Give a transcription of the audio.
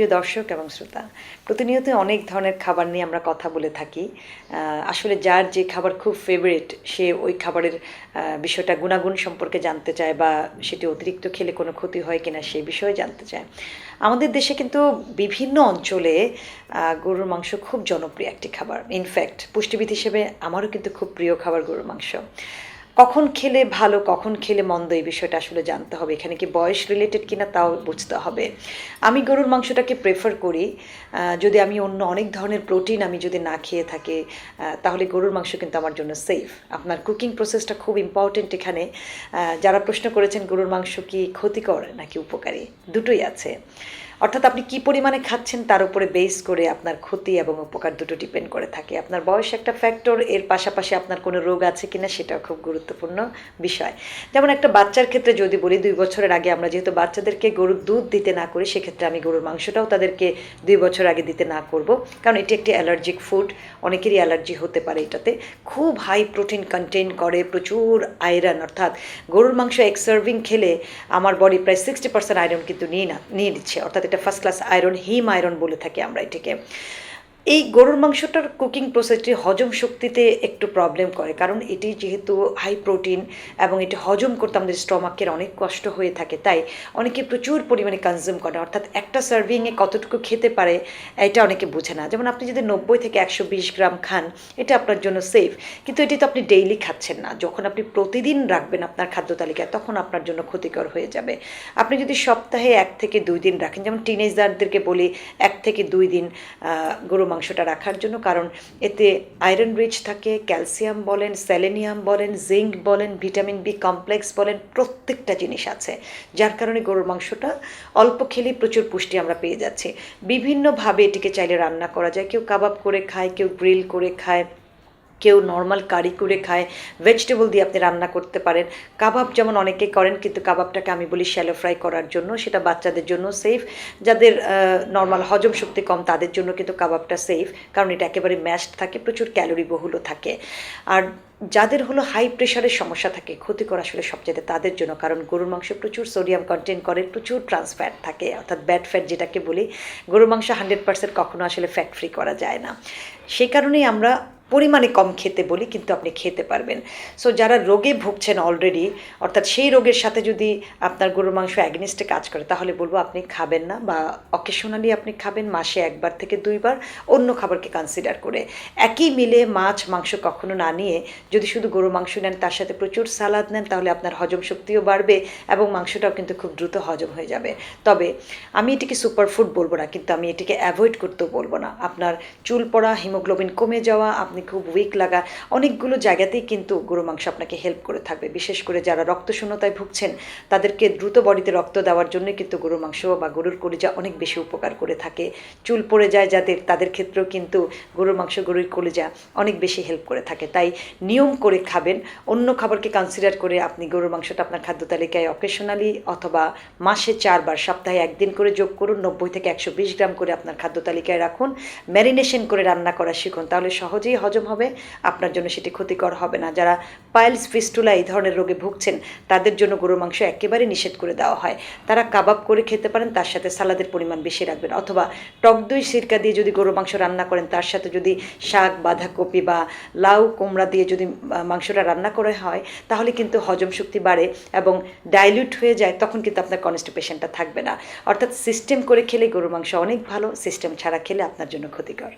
প্রিয় দর্শক এবং শ্রোতা, প্রতিনিয়ত অনেক ধরনের খাবার নিয়ে আমরা কথা বলে থাকি। আসলে যার যে খাবার খুব ফেভারিট সে ওই খাবারের বিষয়টা গুণাগুণ সম্পর্কে জানতে চায় বা সেটি অতিরিক্ত খেলে কোনো ক্ষতি হয় কিনা সেই বিষয়ে জানতে চায়। আমাদের দেশে কিন্তু বিভিন্ন অঞ্চলে গরুর মাংস খুব জনপ্রিয় একটি খাবার। ইনফ্যাক্ট পুষ্টিবিদ হিসেবে আমারও কিন্তু খুব প্রিয় খাবার গরুর মাংস। কখন খেলে ভালো, কখন খেলে মন্দ এই বিষয়টা আসলে জানতে হবে। এখানে কি বয়স রিলেটেড কিনা তাও বুঝতে হবে। আমি গরুর মাংসটাকে প্রেফার করি। যদি আমি অন্য অনেক ধরনের প্রোটিন আমি যদি না খেয়ে থাকি তাহলে গরুর মাংস কিন্তু আমার জন্য সেফ আপনার কুকিং প্রসেসটা খুব ইম্পর্টেন্ট এখানে। যারা প্রশ্ন করেছেন গরুর মাংস কি ক্ষতিকর নাকি উপকারী, দুটোই আছে। অর্থাৎ আপনি কি পরিমাণে খাচ্ছেন তার উপরে বেস করে আপনার ক্ষতি এবং উপকার দুটো ডিপেন্ড করে থাকে। আপনার বয়স একটা ফ্যাক্টর এর পাশাপাশি আপনার কোনো রোগ আছে কিনা সেটাও খুব গুরুত্বপূর্ণ বিষয়। যেমন একটা বাচ্চার ক্ষেত্রে যদি বলি, দুই বছরের আগে আমরা যেহেতু বাচ্চাদেরকে গরুর দুধ দিতে না করি, সেক্ষেত্রে আমি গরুর মাংসটাও তাদেরকে দুই বছর আগে দিতে না করব। কারণ এটি একটি অ্যালার্জিক ফুড অনেকেরই অ্যালার্জি হতে পারে এটাতে। খুব হাই প্রোটিন কন্টেন করে, প্রচুর আয়রন অর্থাৎ গরুর মাংস এক সার্ভিং খেলে আমার বডি প্রায় সিক্সটি পার্সেন্ট আয়রন কিন্তু নিয়ে না, নিয়ে নিচ্ছে। অর্থাৎ এটা ফার্স্ট ক্লাস আয়রন হিম আয়রন বলে থাকি আমরা এটিকে। এই গরুর মাংসটার কুকিং প্রসেসটি হজম শক্তিতে একটু প্রবলেম করে, কারণ এটি যেহেতু হাই প্রোটিন এবং এটি হজম করতে আমাদের স্টমাকের অনেক কষ্ট হয়ে থাকে, তাই অনেকে প্রচুর পরিমাণে কনজিউম করে। অর্থাৎ একটা সার্ভিংয়ে কতটুকু খেতে পারে, এটা অনেকে বোঝে না। যেমন আপনি যদি নব্বই থেকে একশো বিশ গ্রাম খান, এটা আপনার জন্য সেফ কিন্তু এটি তো আপনি ডেইলি খাচ্ছেন না। যখন আপনি প্রতিদিন রাখবেন আপনার খাদ্য তালিকায়, তখন আপনার জন্য ক্ষতিকর হয়ে যাবে। আপনি যদি সপ্তাহে এক থেকে দুই দিন রাখেন, যেমন টিনেজারদেরকে বলি, এক থেকে দুই দিন গরু মাংসটা রাখার জন্য, কারণ এতে আয়রন রিচ থাকে ক্যালসিয়াম বলেন সেলেনিয়াম বলেন জিঙ্ক বলেন ভিটামিন বি কমপ্লেক্স বলেন, প্রত্যেকটা জিনিস আছে। যার কারণে গরুর মাংসটা অল্প খেলেই প্রচুর পুষ্টি আমরা পেয়ে যাচ্ছি। বিভিন্নভাবে এটিকে চাইলে রান্না করা যায়। কেউ কাবাব করে খায়, কেউ গ্রিল করে খায়। কেউ নর্মাল কারি করে খায় ভেজিটেবল দিয়ে আপনি রান্না করতে পারেন। কাবাব যেমন অনেকে করেন, কিন্তু কাবাবটাকে আমি বলি শ্যালো ফ্রাই করার জন্য, সেটা বাচ্চাদের জন্য সেফ যাদের নর্মাল হজম শক্তি কম, তাদের জন্য কিন্তু কাবাবটা সেফ কারণ এটা একেবারে ম্যাশড থাকে, প্রচুর ক্যালোরি বহুলও থাকে। আর যাদের হলো হাই প্রেশারের সমস্যা থাকে, ক্ষতিকর আসলে সবচেয়ে তাদের জন্য, কারণ গরুর মাংস প্রচুর সোডিয়াম কন্টেন্ট করে, প্রচুর ট্রান্স ফ্যাট থাকে, অর্থাৎ ব্যাড ফ্যাট যেটাকে বলি। গরুর মাংস হান্ড্রেড পার্সেন্ট কখনো আসলে ফ্যাট ফ্রি করা যায় না। সেই কারণেই আমরা পরিমাণে কম খেতে বলি, কিন্তু আপনি খেতে পারবেন। সো যারা রোগে ভুগছেন অলরেডি অর্থাৎ সেই রোগের সাথে যদি আপনার গরুর মাংস অ্যাগনিস্টে কাজ করে, তাহলে বলব আপনি খাবেন না বা অকেশনালি আপনি খাবেন, মাসে একবার থেকে দুইবার অন্য খাবারকে কনসিডার করে। একই মিলে মাছ, মাংস কখনো না নিয়ে যদি শুধু গরু মাংস নেন, তার সাথে প্রচুর সালাদ নেন, তাহলে আপনার হজম শক্তিও বাড়বে এবং মাংসটাও কিন্তু খুব দ্রুত হজম হয়ে যাবে। তবে আমি এটিকে সুপারফুড বলব না, কিন্তু আমি এটিকে অ্যাভয়েড করতেও বলব না। আপনার চুল পড়া হিমোগ্লোবিন কমে যাওয়া, আপনি খুব উইক লাগা, অনেকগুলো জায়গাতেই কিন্তু গরু মাংস আপনাকে হেল্প করে থাকবে। বিশেষ করে যারা রক্ত শূন্যতায় ভুগছেন, তাদেরকে দ্রুত বডিতে রক্ত দেওয়ার জন্য কিন্তু গরুর মাংস বা গরুর কলিজা অনেক বেশি উপকার করে থাকে। চুল পড়ে যায় যাদের, তাদের ক্ষেত্রেও কিন্তু গরুর মাংস, গরুর কলিজা অনেক বেশি হেল্প করে থাকে। তাই নিয়ম করে খাবেন। অন্য খাবারকে কনসিডার করে আপনি গরুর মাংসটা আপনার খাদ্য তালিকায় অকেশনালি অথবা মাসে চারবার, সপ্তাহে একদিন করে যোগ করুন, নব্বই থেকে একশো বিশ গ্রাম করে আপনার খাদ্য তালিকায় রাখুন। ম্যারিনেশন করে রান্না করা শিখুন। তাহলে সহজেই হজম হবে, আপনার জন্য সেটি ক্ষতিকর হবে না। যারা পাইলস ফিস্টুলা এই ধরনের রোগে ভুগছেন, তাদের জন্য গরুর মাংস একেবারে নিষেধ করে দেওয়া হয়। তারা কাবাব করে খেতে পারেন, তার সাথে সালাদের পরিমাণ বেশি রাখবেন। অথবা টক দই সিরকা দিয়ে যদি গরুর মাংস রান্না করেন, তার সাথে যদি শাক, বাঁধাকপি বা লাউ কুমড়া দিয়ে যদি মাংসটা রান্না করা হয়, তাহলে কিন্তু হজম শক্তি বাড়ে এবং ডাইলিউট হয়ে যায়, তখন কিন্তু আপনার কনস্টিপেশনটা থাকবে না। অর্থাৎ সিস্টেম করে খেলে গরুর মাংস অনেক ভালো সিস্টেম ছাড়া খেলে আপনার জন্য ক্ষতিকর।